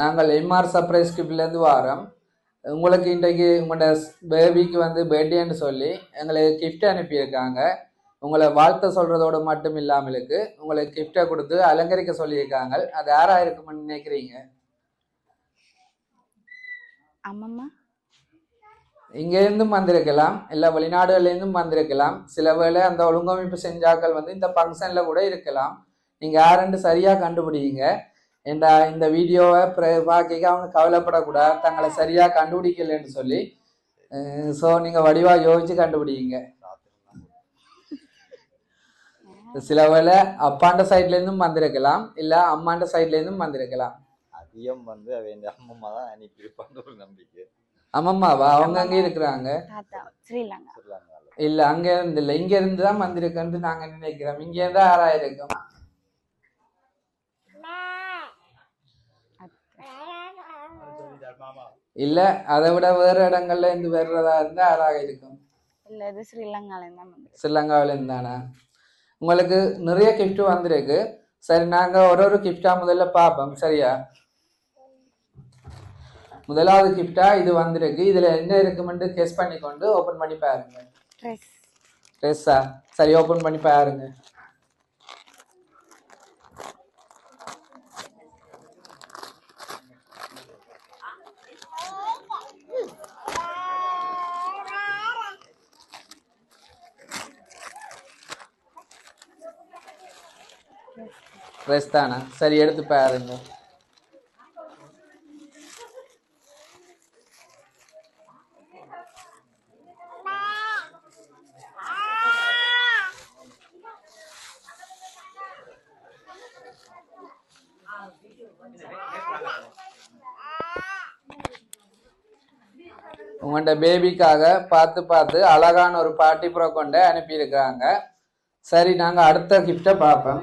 நாங்கள் MR surprise கிஃப்ட்லேருந்து வாரோம். உங்களுக்கு இன்றைக்கு உங்களோட பேபிக்கு வந்து பர்த்டேன்னு சொல்லி எங்களுக்கு கிஃப்ட் அனுப்பியிருக்காங்க. உங்களை வாழ்த்த சொல்றதோட மட்டும் இல்லாமலுக்கு உங்களுக்கு கிஃப்டை கொடுத்து அலங்கரிக்க சொல்லியிருக்காங்க. அது யாரா இருக்கும்னு நினைக்கிறீங்க? அம்மம்மா. இங்க இருந்தும் வந்திருக்கலாம். இல்ல வெளிநாடுகள்ல இருந்தும் வந்திருக்கலாம். சில வேளை அந்த ஒழுங்கமைப்பு செஞ்சாக்கள் வந்து இந்த ஃபங்க்ஷன்ல கூட இருக்கலாம். நீங்க யாருன்னு சரியா கண்டுபிடிங்க. ஏண்டா இந்த வீடியோவை பார்க்க அவங்க கவலைப்படக்கூடாது தங்களை சரியா கண்டுபிடிக்கலன்னு சொல்லி ஸோ நீங்க வடிவா யோசிச்சு கண்டுபிடிங்க. சில வேளை அப்பாண்ட சைட்ல இருந்தும் வந்திருக்கலாம் இல்ல அம்மாண்ட சைட்ல இருந்தும் வந்திருக்கலாம். அதிகம் வந்து அவ இந்த அம்மம்மா தான் அனுப்பியிருப்பான்னு ஒரு நம்பிக்கை. அம்மம்மாவா? அவங்க அங்கே இருக்கிறாங்க? இல்ல அங்க இருந்து இல்ல இங்க இருந்து தான் வந்திருக்குன்னு நாங்க நினைக்கிறோம். இங்க இருந்து ஆறாயிருக்கும் இல்ல அதை விட வேற இடங்கள்ல இருந்து வர்றதா இருந்தா ஆறாக இருக்கும். இல்ல இது ஸ்ரீலங்கால தான் வந்து ஸ்ரீலங்காவில இருந்தானா உங்களுக்கு நிறைய gift வந்திருக்கு. சரி நாங்க ஒரு ஒரு கிஃப்டா முதல்ல பார்ப்போம். சரியா? முதலாவது கிஃப்டா இது வந்திருக்கு. இதுல என்ன இருக்குமென்று கெஸ் பண்ணி கொண்டு ஓபன் பண்ணி பாருங்க. ட்ரெஸ் ட்ரெஸ்ஸா சரி ஓபன் பண்ணி பாருங்க. ட்ரெஸ் தானே? சரி எடுத்து பாருங்க. உங்கள்கிட்ட பேபிக்காக பார்த்து பார்த்து அழகான ஒரு பாட்டி ப்ரோ கொண்டு அனுப்பியிருக்கிறாங்க. சரி நாங்க அடுத்த கிஃப்டை பார்ப்போம்.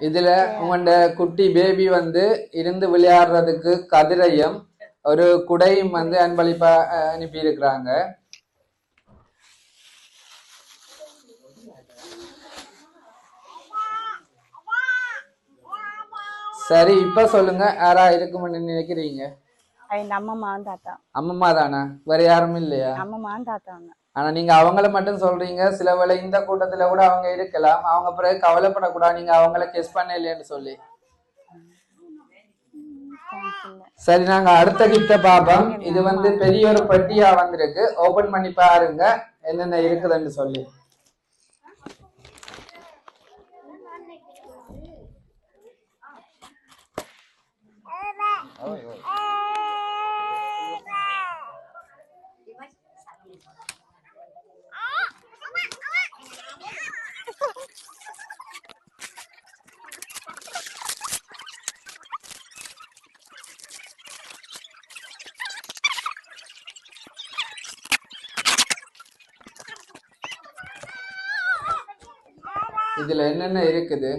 இதுல உங்களோட குட்டி பேபி வந்து இருந்து விளையாடுறதுக்கு கதிரையும் ஒரு குடையும் வந்து அன்பளிப்பா அஹ், அனுப்பியிருக்கிறாங்க. சரி இப்ப சொல்லுங்க யாரா இருக்கும்னு நினைக்கிறீங்க? அம்மம்மாவும் தாத்தா. அம்மம்மா தானா? வேற யாரும் இல்லையா? அம்மம்மாவும் தாத்தா ஆனால் ஆனா நீங்க அவங்கள மட்டும் சொல்றீங்க. சில வேளை இந்த கூட்டத்துல கூட அவங்க இருக்கலாம். அவங்க பிறகு கவலைப்படக்கூடாது. நீங்க அவங்கள கெஸ் பண்ண சொல்லி. சரி நாங்க அடுத்த கிஃப்ட பாப்போம் இது வந்து பெரிய ஒரு பெட்டியா வந்திருக்கு. ஓபன் பண்ணி பாருங்க. என்னென்ன இருக்குதுன்னு சொல்லி. இதுல என்னென்ன இருக்குது?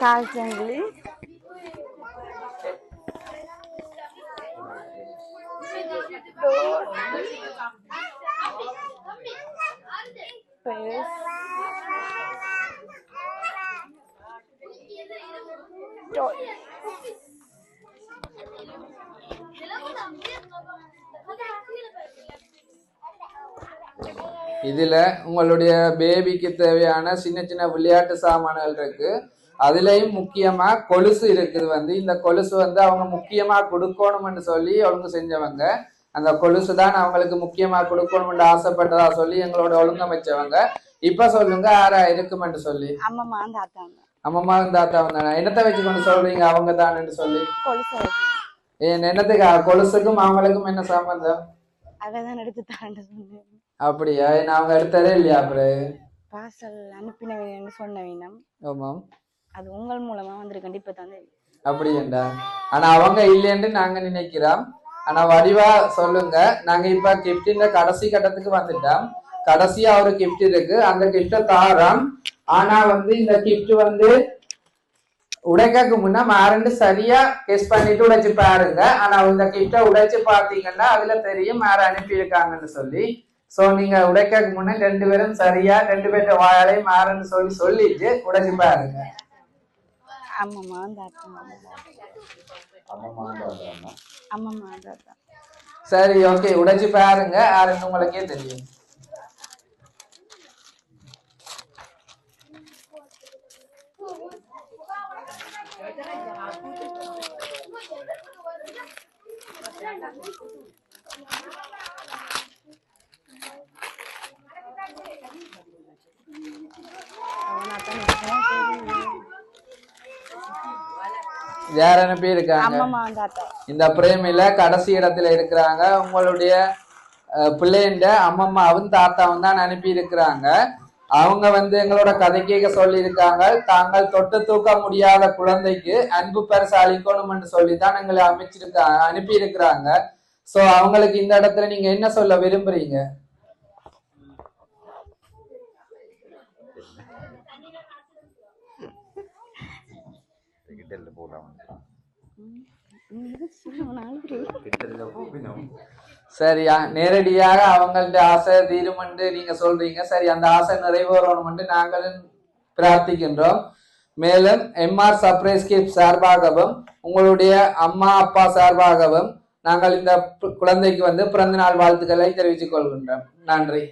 கால் சங்கிலி. இதுல உங்களுடைய பேபிக்கு தேவையான சின்ன சின்ன விளையாட்டு சாமான்கள் இருக்கு. அதுலயும் முக்கியமா கொலுசு இருக்குது வந்து. இந்த கொலுசு வந்து அவங்க முக்கியமா கொடுக்கணும்னு சொல்லி ஒழுங்கு செஞ்சவங்க. அந்த கொலுசு தான் அவங்களுக்கு முக்கியமா கொடுக்கணும்னு ஆசைப்பட்டதா சொல்லி எங்களோட ஒழுங்கமைச்சவங்க. இப்ப சொல்லுங்க யாரா இருக்குமென்று சொல்லி. தான் அம்மம்மா தாத்தா வந்தாங்க. என்னத்தை வச்சு கொண்டு சொல்றீங்க அவங்க தானு சொல்லி? என்னத்துக்கு? கொலுசுக்கும் அவங்களுக்கும் என்ன சம்பந்தம்? அவதான் எடுத்து அப்படியா? நான் அவங்க எடுத்ததே இல்லையா அப்புறம் பார்சல் அனுப்பினவன்னு சொன்ன வேணும் ஆமாம். அது உங்கள் மூலமா வந்திருக்கேன் இப்ப தெரியும். அப்படியேண்டா. ஆனா அவங்க இல்லைன்னு நாங்க நினைக்கிறோம். ஆனா வடிவா சொல்லுங்க. நாங்க இப்ப கிஃப்டின் கடைசி கட்டத்துக்கு வந்துட்டோம். கடைசியா ஒரு கிஃப்ட் இருக்கு. அந்த கிஃப்ட தாரோம். ஆனா வந்து இந்த கிஃப்ட் வந்து உடைக்கக்கு முன்ன மாரண்டு சரியா கெஸ் பண்ணிட்டு உடைச்சு பாருங்க. ஆனா இந்த கிஃப்ட உடைச்சு பார்த்தீங்கன்னா அதுல தெரியும் யார் அனுப்பியிருக்காங்கன்னு சொல்லி. சோ நீங்க உடைக்கக்கு முன்ன ரெண்டு பேரும் சரியா ரெண்டு பேர்ட்ட வாயாலையும் மாறன்னு சொல்லி சொல்லிட்டு உடைச்சு பாருங்க. சரி ஓகே உடைச்சு பாருங்க. யாருன்னு உங்களுக்கே தெரியும். யார் அனுப்பி இருக்காங்க? இந்த பிரேமில கடைசி இடத்துல இருக்கிறாங்க. உங்களுடைய பிள்ளைண்ட அம்மம்மாவும் தாத்தாவும் தான் அனுப்பி இருக்கிறாங்க. அவங்க வந்து எங்களோட கதை கேட்க சொல்லி இருக்காங்க தாங்கள் தொட்டு தூக்க முடியாத குழந்தைக்கு அன்பு பரிசு அளிக்கணும்னு சொல்லி தான் எங்களை அமைச்சிருக்காங்க அனுப்பி இருக்கிறாங்க சோ அவங்களுக்கு இந்த இடத்துல நீங்க என்ன சொல்ல விரும்புறீங்க? கிட்டல போலாம். சரியா? நேரடியாக அவங்கள்ட்ட ஆசை தீருமென்று நீங்க சொல்றீங்க. சரி அந்த ஆசை நிறைவேறணும்னு நாங்களும் பிரார்த்திக்கின்றோம். மேலும் எம்ஆர் சர்ப்ரைஸ் கிஃப்ட் சார்பாகவும் உங்களுடைய அம்மா அப்பா சார்பாகவும் நாங்கள் இந்த குழந்தைக்கு வந்து பிறந்தநாள் வாழ்த்துக்களை தெரிவித்துக் கொள்கின்றோம். நன்றி.